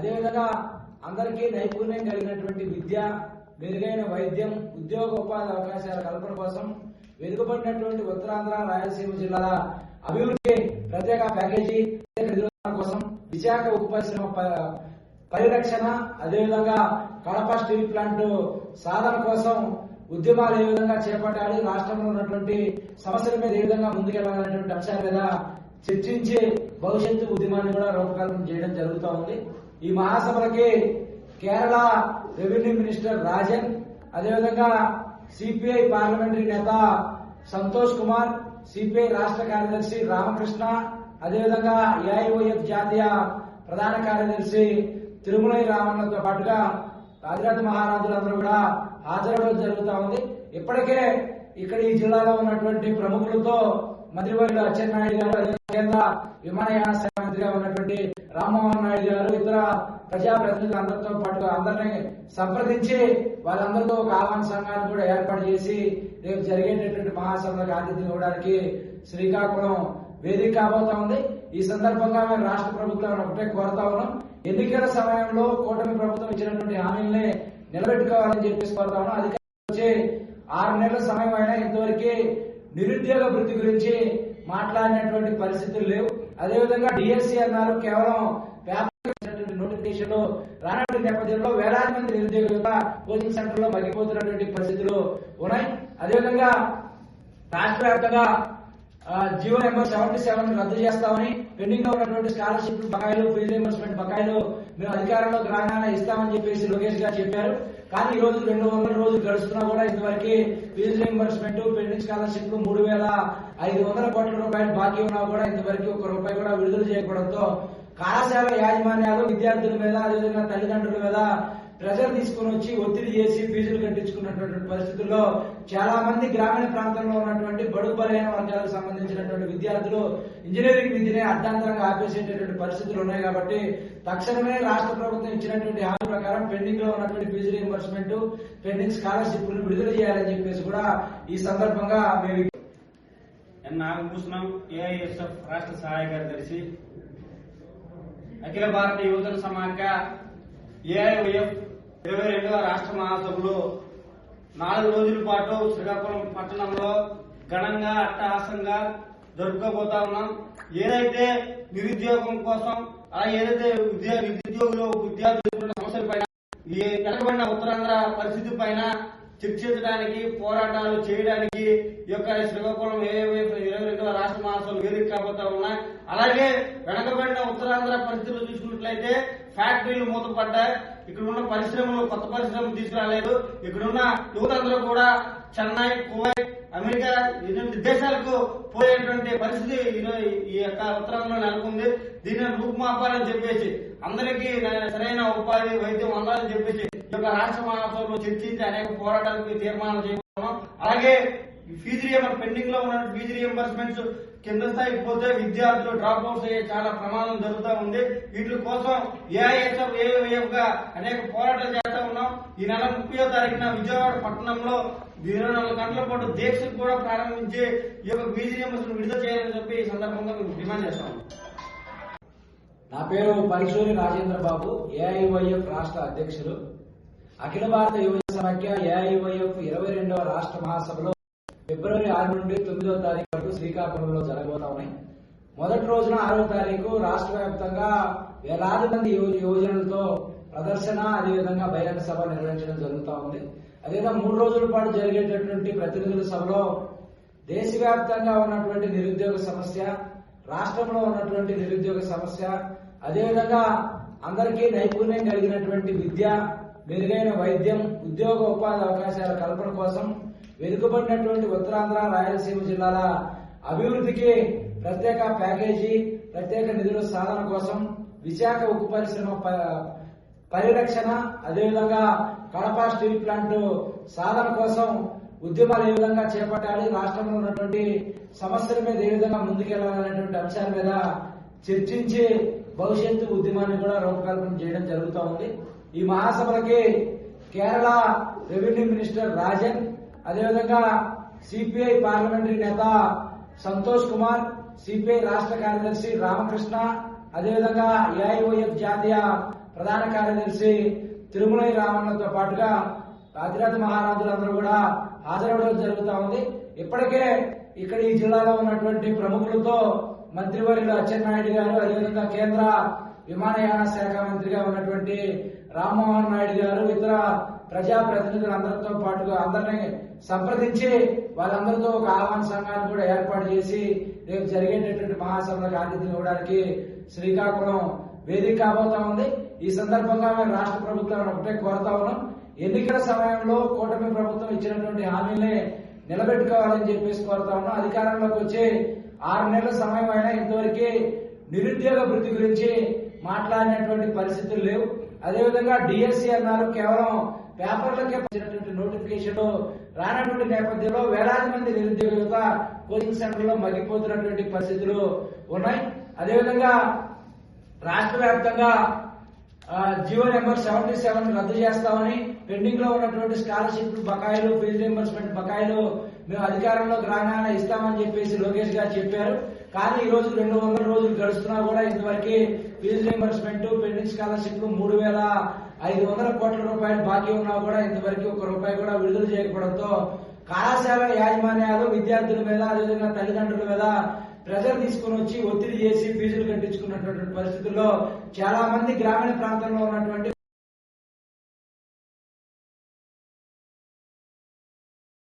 అదేవిధంగా అందరికీ నైపుణ్యం కలిగినటువంటి విద్య మెరుగైన వైద్యం ఉద్యోగ ఉపాధి అవకాశాల కల్పన కోసం వెనుకబడినటువంటి ఉత్తరాంధ్ర రాయలసీమ జిల్లాల అభివృద్ధి ప్రత్యేక ప్యాకేజీ కోసం విశాఖ ఉక్కు పరిశ్రమ ప- పరిరక్షణ అదేవిధంగా కడప స్టీల్ ప్లాంట్ సాధన కోసం ఉద్యమాలు ఏ విధంగా చేపట్టాలి రాష్ట్రంలో ఉన్నటువంటి సమస్యల మీద ఏ విధంగా ముందుకెళ్ళాలనేటువంటి అంశాల మీద చర్చించి భవిష్యత్తు ఉద్యమాన్ని కూడా రూపకల్పన చేయడం జరుగుతూ ఉంది. ఈ మహాసభలకి కేరళ రెవెన్యూ మినిస్టర్ రాజన్ అదేవిధంగా సిపిఐ పార్లమెంటరీ నేత సంతోష్ కుమార్ సిపిఐ రాష్ట్ర కార్యదర్శి రామకృష్ణ అదేవిధంగా ఏఐఓఎఫ్ జాతీయ ప్రధాన కార్యదర్శి తిరుమలై రామన్నతో పాటుగా రాజరాజ మహారాజులందరూ కూడా హాజరవడం జరుగుతూ ఉంది. ఇప్పటికే ఇక్కడ ఈ జిల్లాలో ఉన్నటువంటి ప్రముఖులతో మంత్రివర్యులు అచ్చెన్నాయుడు గారు కేంద్ర విమానయాన మంత్రిగా ఉన్నటువంటి రామ్మోహన్ నాయుడు గారు ఇతర ప్రజాప్రతినిధులు అందరితో పాటు అందరినీ సంప్రదించి వాళ్ళందరితో ఒక ఆహ్వాన సంఘాన్ని కూడా ఏర్పాటు చేసి రేపు జరిగేటటువంటి మహాసభలకు ఆతిథ్యం ఇవ్వడానికి శ్రీకాకుళం వేదిక కాబోతా ఉంది. ఈ సందర్భంగా మేము రాష్ట్ర ప్రభుత్వం ఒకటే కోరుతా ఉన్నాం. ఎన్నికల సమయంలో కూటమి ప్రభుత్వం ఇచ్చినటువంటి హామీల్ని నిలబెట్టుకోవాలని చెప్పేసి కోరుతా ఉన్నాం. అధికారులు వచ్చి ఆరు నెలల సమయం అయినా ఇంతవరకు నిరుద్యోగ వృత్తి గురించి మాట్లాడినటువంటి పరిస్థితులు లేవు. అదేవిధంగా డిఎస్సీ అన్నారు కేవలం పేపర్ నోటిఫికేషన్ రానటువంటి నేపథ్యంలో వేలాది మంది నిరుద్యోగులు కోచింగ్ సెంటర్లో మగ్గిపోతున్నటువంటి పరిస్థితులు ఉన్నాయి. అదేవిధంగా రాష్ట్ర వ్యాప్తంగా GO GO number seventy seven రద్దు చేస్తామని పెండింగ్లో ఉన్నటువంటి స్కాలర్షిప్ బకాయిలు ఫీజు రీఎంబర్స్మెంట్ బకాయిలు మేము అధికారంలోకి రాగానే ఇస్తామని చెప్పేసి లోకేష్ గారు చెప్పారు. కానీ ఈ రోజు రెండు వందల రోజులు గడుస్తున్నా కూడా ఇంతవరకు ఫీజు రీఎంబర్స్మెంట్ పెండింగ్ స్కాలర్షిప్ మూడు వేల ఐదు వందల కోట్ల రూపాయలు బాకీ ఉన్నా కూడా ఇంతవరకు ఒక రూపాయి కూడా విడుదల చేయకపోవడంతో కళాశాల యాజమాన్యాలు విద్యార్థుల మీద అదేవిధంగా తల్లిదండ్రుల మీద ప్రెషర్ తీసుకుని వచ్చి ఒత్తిడి చేసి ఫీజులు కట్టించుకున్నటువంటి పరిస్థితుల్లో చాలా మంది గ్రామీణ ప్రాంతంలో ఉన్నటువంటి బడుగు బలైన వర్గాలకు సంబంధించినటువంటి విద్యార్థులు ఇంజనీరింగ్ విద్యనే అర్థాంతరంగా ఆపేసేటటువంటి పరిస్థితులు ఉన్నాయి కాబట్టి తక్షణమే రాష్ట్ర ప్రభుత్వం ఇచ్చినటువంటి హామీ ప్రకారం పెండింగ్లో ఉన్నటువంటి ఫీజు రీఎంబర్స్మెంట్ పెండింగ్ స్కాలర్షిప్ విడుదల చేయాలని చెప్పేసి కూడా ఈ సందర్భంగా మేము నాగభూషణం ఏఐఎస్ఎఫ్ రాష్ట్ర సహాయ కార్యదర్శి అఖిల భారత యువజన సమాఖ్య ఏఐఎఫ్ ఇరవై రెండవ రాష్ట్ర మహాసభలో నాలుగు రోజుల పాటు శ్రీకాకుళం పట్టణంలో ఘనంగా అట్టహాసంగా జరుపుకోబోతా ఉన్నాం. ఏదైతే నిరుద్యోగం కోసం ఆ ఏదైతే నిరుద్యోగులు విద్యార్థులు సమస్యల పైన ఈ ఉత్తరాంధ్ర పరిస్థితి పైన చర్చించడానికి పోరాటాలు చేయడానికి ఈ యొక్క శ్రీకాకుళం ఏవైపు ఇరవై రెండవ రాష్ట్ర మహాసభలు వేదిక కాబోతా ఉన్నాయి. అలాగే వెనకబడిన ఉత్తరాంధ్ర పరిస్థితులు చూసుకున్నట్లయితే ఫ్యాక్టరీలు మూతపడ్డాయి. ఇక్కడ ఉన్న పరిశ్రమలు కొత్త పరిశ్రమలు తీసుకురాలేదు. ఇక్కడ ఉన్న యువతందరూ కూడా చెన్నై కువైట్ అమెరికా ఇటువంటి దేశాలకు పోయేటువంటి పరిస్థితి ఈ యొక్క ఉత్తరాంధ్రలో నెలకొంది. దీన్ని రూపుమాపాలని చెప్పేసి అందరికీ సరైన ఉపాధి వైద్యం అందాలని చెప్పేసి ఈ యొక్క రాష్ట్ర మహాసభలో చర్చించి అనేక పోరాటాలకు తీర్మానం చేయబోతున్నాం అలాగే ఫీజు రియంబర్ పెండింగ్లో ఉన్న ఫీజు రియంబర్స్మెంట్స్ కింద స్థాయికి పోతే విద్యార్థులు డ్రాప్ అవుట్స్ అయ్యే చాలా ప్రమాదం జరుగుతూ ఉంది. వీటి కోసం ఏఐఎస్ఎఫ్ ఏఎఫ్గా అనేక పోరాటాలు చేస్తా ఉన్నాం. ఈ నెల ముప్పయో తారీఖున విజయవాడ పట్టణంలో ఇరవై నాలుగు గంటల పాటు దీక్షకు కూడా ప్రారంభించి ఈ యొక్క బీజీఎంఎస్ విడుదల చేయాలని చెప్పి ఈ సందర్భంగా మేము డిమాండ్ చేస్తాం నా పేరు పరశూరి రాజేంద్ర బాబు ఏఐవైఎఫ్ రాష్ట్ర అధ్యక్షులు. అఖిల భారత యువజన సమాఖ్య ఏఐవైఎఫ్ ఇరవై రెండవ రాష్ట్ర మహాసభలో ఫిబ్రవరి ఆరు నుండి తొమ్మిదవ తారీఖు వరకు శ్రీకాకుళంలో జరగబోతా ఉన్నాయి. మొదటి రోజున ఆరో తారీఖు రాష్ట్ర వ్యాప్తంగా వేలాది మంది యువ యువజనులతో ప్రదర్శన అదేవిధంగా బహిరంగ సభ నిర్వహించడం జరుగుతూ ఉంది. అదేవిధంగా మూడు రోజుల పాటు జరిగేటటువంటి ప్రతినిధుల సభలో దేశవ్యాప్తంగా ఉన్నటువంటి నిరుద్యోగ సమస్య రాష్ట్రంలో ఉన్నటువంటి నిరుద్యోగ సమస్య అదేవిధంగా అందరికీ నైపుణ్యం కలిగినటువంటి విద్య మెరుగైన వైద్యం ఉద్యోగ ఉపాధి అవకాశాల కల్పన కోసం వెనుకబడినటువంటి ఉత్తరాంధ్ర రాయలసీమ జిల్లాల అభివృద్ధికి ప్రత్యేక ప్యాకేజీ ప్రత్యేక నిధుల సాధన కోసం విశాఖ ఉక్కు పరిశ్రమ ప- పరిరక్షణ అదేవిధంగా కడప స్టీల్ ప్లాంట్ సాధన కోసం ఉద్యమాలు ఏ విధంగా చేపట్టాలి రాష్ట్రంలో ఉన్నటువంటి సమస్యల మీద ఏ విధంగా ముందుకెళ్ళాలనేటువంటి అంశాల మీద చర్చించి భవిష్యత్తు ఉద్యమాన్ని కూడా రూపకల్పన చేయడం జరుగుతూ ఉంది. ఈ మహాసభలకి కేరళ రెవెన్యూ మినిస్టర్ రాజన్ అదేవిధంగా సిపిఐ పార్లమెంటరీ నేత సంతోష్ కుమార్ సిపిఐ రాష్ట్ర కార్యదర్శి రామకృష్ణ అదేవిధంగా ఏఐఓఎఫ్ జాతీయ ప్రధాన కార్యదర్శి తిరుమలై రామన్నతో పాటుగా రాజరాజ మహారాజులందరూ కూడా హాజరవడం జరుగుతూ ఉంది. ఇప్పటికే ఇక్కడ ఈ జిల్లాలో ఉన్నటువంటి ప్రముఖులతో మంత్రివర్యులు అచ్చెన్నాయుడు గారు అదేవిధంగా కేంద్ర విమానయాన శాఖ మంత్రిగా ఉన్నటువంటి రామ్మోహన్ నాయుడు గారు ఇతర ప్రజాప్రతినిధులందరితో పాటుగా అందరినీ సంప్రదించి వాళ్ళందరితో ఒక ఆహ్వాన సంఘాన్ని కూడా ఏర్పాటు చేసి రేపు జరిగేటటువంటి మహాసభలకు ఆతిథ్యం ఇవ్వడానికి శ్రీకాకుళం వేదిక కాబోతా ఉంది. ఈ సందర్భంగా మేము రాష్ట్ర ప్రభుత్వం ఒకటే కోరుతా ఉన్నాం. ఎన్నికల సమయంలో కూటమి ప్రభుత్వం ఇచ్చినటువంటి హామీలే నిలబెట్టుకోవాలని చెప్పేసి కోరుతా ఉన్నాం. అధికారంలోకి వచ్చి ఆరు నెలల సమయం అయినా ఇంతవరకు నిరుద్యోగ వృద్ధి గురించి మాట్లాడినటువంటి పరిస్థితులు లేవు. అదేవిధంగా డిఎస్సి అన్నారు కేవలం పేపర్లకే వచ్చినటువంటి నోటిఫికేషన్ రానటువంటి నేపథ్యంలో వేలాది మంది నిరుద్యోగ యువత కోచింగ్ సెంటర్లో మగ్గిపోతున్నటువంటి పరిస్థితులు ఉన్నాయి. అదేవిధంగా రాష్ట్ర వ్యాప్తంగా జియో నెంబర్ సెవెంటీ సెవెన్ రద్దు చేస్తామని పెండింగ్లో ఉన్నటువంటి స్కాలర్షిప్ బకాయిలు ఫీజు రింబర్స్మెంట్ బకాయిలు మేము అధికారంలోకి రాగానే ఇస్తామని చెప్పేసి లోకేష్ గారు చెప్పారు. కానీ ఈ రోజు రెండు వందల రోజులు గడుస్తున్నా కూడా ఇంతవరకు ఫీజు రీంబర్స్మెంట్ పెండింగ్ స్కాలర్షిప్ మూడు వేల ఐదు వందల కోట్ల రూపాయలు బాకీ ఉన్నా కూడా ఇంతవరకు ఒక రూపాయి కూడా విడుదల చేయకపోవడంతో కళాశాల యాజమాన్యాలు విద్యార్థుల మీద అదేవిధంగా తల్లిదండ్రుల మీద ప్రెజర్ తీసుకుని వచ్చి ఒత్తిడి చేసి ఫీజులు కట్టించుకున్నటువంటి పరిస్థితుల్లో చాలా మంది గ్రామీణ ప్రాంతంలో ఉన్నటువంటి